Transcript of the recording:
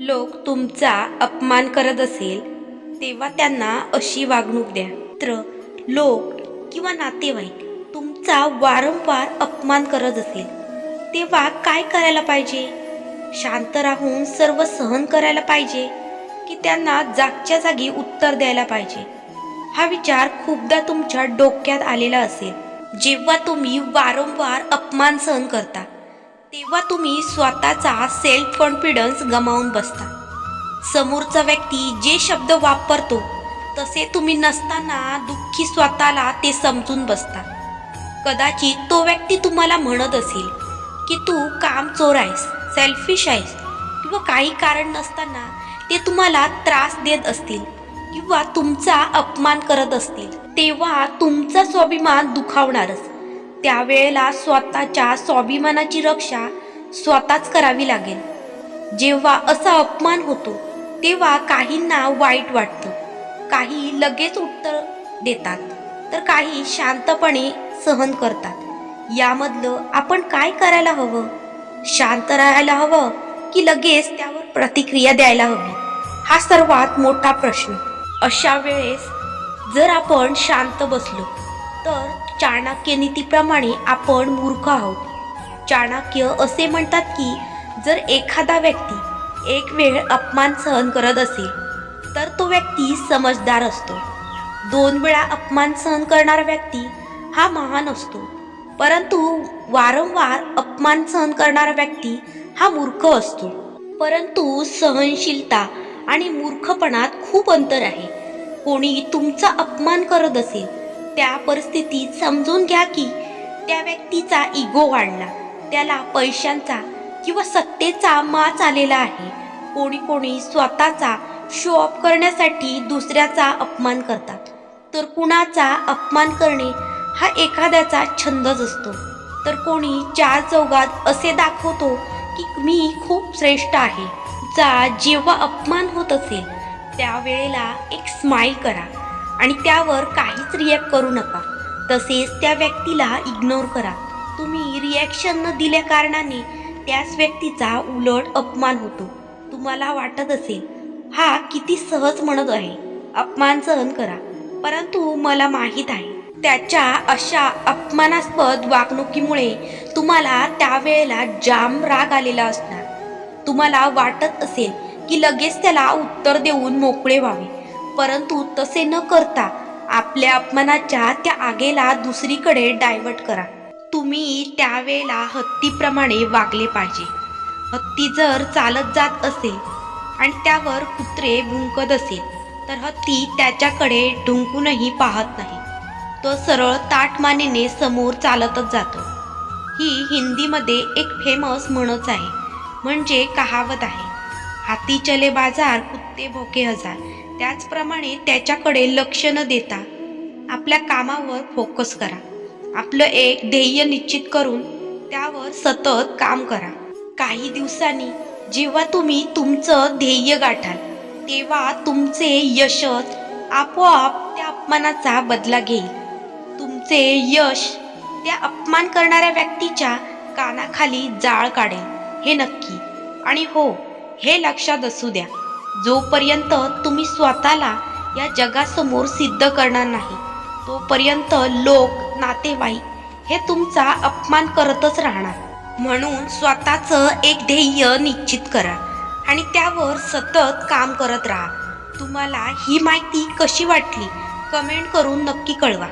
लोक तुमचा अपमान करत असेल तेव्हा त्यांना अशी वागणूक द्या. तर लोक किंवा नातेवाईक तुमचा वारंवार अपमान करत असेल तेव्हा काय करायला पाहिजे? शांत राहून सर्व सहन करायला पाहिजे की त्यांना जागच्या जागी उत्तर द्यायला पाहिजे? हा विचार खूपदा तुमच्या डोक्यात आलेला असेल. जेव्हा तुम्ही वारंवार अपमान सहन करता तेव्हा तुम्ही स्वतःचा सेल्फ कॉन्फिडन्स गमावून बसता. समोरचा व्यक्ती जे शब्द वापरतो तसे तुम्ही नसताना दुःखी स्वतःला ते समजून बसता. कदाचित तो व्यक्ती तुम्हाला म्हणत असेल की तू काम चोर आहेस सेल्फिश आहेस किंवा काही कारण नसताना ते तुम्हाला त्रास देत असतील किंवा तुमचा अपमान करत असतील तेव्हा तुमचा स्वाभिमान दुखावणारच. त्यावेळेला स्वतःच्या स्वाभिमानाची रक्षा स्वतःच करावी लागेल. जेव्हा असा अपमान होतो तेव्हा काहींना वाईट वाटतं. काही लगेच उत्तर देतात तर काही शांतपणे सहन करतात. यामधलं आपण काय करायला हवं? शांत राहायला हवं की लगेच त्यावर प्रतिक्रिया द्यायला हवी? हा सर्वात मोठा प्रश्न. अशा वेळेस जर आपण शांत बसलो तर चाणक्य नीतीप्रमाणे आपण मूर्ख आहोत. चाणक्य असे म्हणतात की जर एखादा व्यक्ती एक वेळ अपमान सहन करत असेल तर तो व्यक्ती समजदार असतो. दोन वेळा अपमान सहन करणारा व्यक्ती हा महान असतो. परंतु वारंवार अपमान सहन करणारा व्यक्ती हा मूर्ख असतो. परंतु सहनशीलता आणि मूर्खपणात खूप अंतर आहे. कोणी तुमचा अपमान करत असेल त्या परिस्थितीत समजून घ्या की त्या व्यक्तीचा इगो वाढला. त्याला पैशांचा किंवा सत्तेचा माच आलेला आहे. कोणी कोणी स्वतःचा शो ऑफ करण्यासाठी दुसऱ्याचा अपमान करतात. तर कुणाचा अपमान करणे हा एखाद्याचा छंदच असतो. तर कोणी चार चौघात असे दाखवतो की मी खूप श्रेष्ठ आहे. जा जेव्हा अपमान होत असेल त्यावेळेला एक स्माईल करा. आणि त्यावर काहीच रिॲक्ट करू नका. तसेच त्या व्यक्तीला इग्नोर करा. तुम्ही रिॲक्शन न दिल्या कारणाने त्याच व्यक्तीचा उलट अपमान होतो. तुम्हाला वाटत असेल हा किती सहज म्हणत आहे. अपमान सहन करा. परंतु मला माहीत आहे त्याच्या अशा अपमानास्पद वागणुकीमुळे तुम्हाला त्यावेळेला जाम राग आलेला असणार. तुम्हाला वाटत असेल की लगेच त्याला उत्तर देऊन मोकळे व्हावे. परंतु तसे न करता आपल्या अपमानाच्या त्या आगेला दुसरीकडे डायव्हर्ट करा. तुम्ही त्यावेळेला हत्तीप्रमाणे वागले पाहिजे. हत्ती जर चालत जात असेल आणि त्यावर कुत्रे भुंकत असेल तर हत्ती त्याच्याकडे ढुंकूनही पाहत नाही. तो सरळ ताटमानेने समोर चालतच जातो. ही हिंदीमध्ये एक फेमस म्हणच आहे म्हणजे कहावत आहे हाती चले बाजार कुत्ते भोके हजार. त्याचप्रमाणे त्याच्याकडे लक्ष न देता आपल्या कामावर फोकस करा. आपलं एक ध्येय निश्चित करून त्यावर सतत काम करा. काही दिवसांनी जेव्हा तुम्ही तुमचं ध्येय गाठाल तेव्हा तुमचे यशच आपोआप त्या अपमानाचा बदला घेईल. तुमचे यश त्या अपमान करणाऱ्या व्यक्तीच्या कानाखाली जाळ काढेल हे नक्की. आणि हो हे लक्षात असू द्या. जोपर्यंत तुम्ही स्वतःला या जगासमोर सिद्ध करणार नाही तोपर्यंत लोक नातेवाईक हे तुमचा अपमान करतच राहणार. म्हणून स्वतःचं एक ध्येय निश्चित करा आणि त्यावर सतत काम करत राहा. तुम्हाला ही माहिती कशी वाटली कमेंट करून नक्की कळवा.